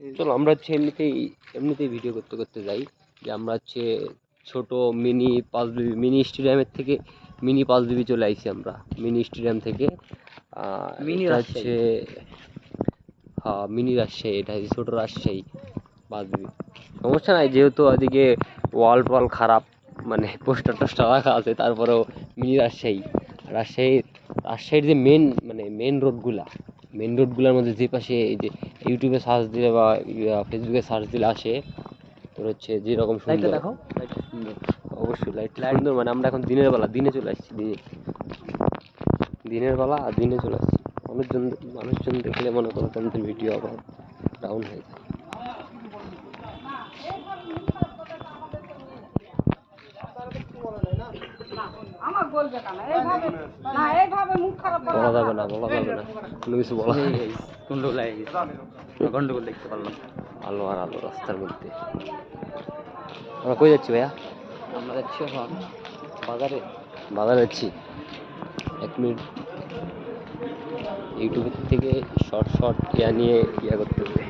চলো আমরা হচ্ছে এমনিতেই এমনিতেই ভিডিও করতে করতে যাই। যে আমরা হচ্ছে ছোট মিনি পাঁচ বিবি মিনি স্টেডিয়ামের থেকে মিনি পাঁচ বিবি চলে আইছি আমরা মিনি স্টেডিয়াম থেকে। মিনি রাজশাহী। হচ্ছে হ্যাঁ মিনি রাজশাহী এটা হচ্ছে ছোট রাজশাহী পাঁচ বিবি সমস্যা নাই যেহেতু ওদিকে ওয়াল টোয়াল খারাপ মানে পোস্টার টোস্টার রাখা আছে তারপরেও মিনি রাজশাহী রাজশাহীর রাজশাহীর যে মেন মানে মেন রোডগুলা মেন রোডগুলোর মধ্যে যে পাশে এই যে ইউটিউবে সার্চ দিলে বা ফেসবুকে সার্চ দিলে আসে তোর হচ্ছে যেরকম সুন্দর। দেখো অবশ্যই লাইট সুন্দর মানে আমরা এখন দিনের বেলা দিনে চলে আসছি দিনে। দিনের বেলা আর দিনে চলে আসছি। মানুষজন মানুষজন দেখলে মনে করো তোমাদের ভিডিও আবার ডাউন হয়ে যায়। আমার বলবে এইভাবে না বলা যাবে না বলা যাবে না। কোনো কিছু বলা গন্ডগোল গেছে গন্ডগোল দেখতে পারলাম। আলো আর আলো রাস্তার মধ্যে। আমরা কই যাচ্ছি ভাইয়া? আমরা যাচ্ছি এখন বাজারে। বাজারে যাচ্ছি। এক মিনিট। ইউটিউব থেকে শর্ট শর্ট ইয়া নিয়ে ইয়া করতেছে।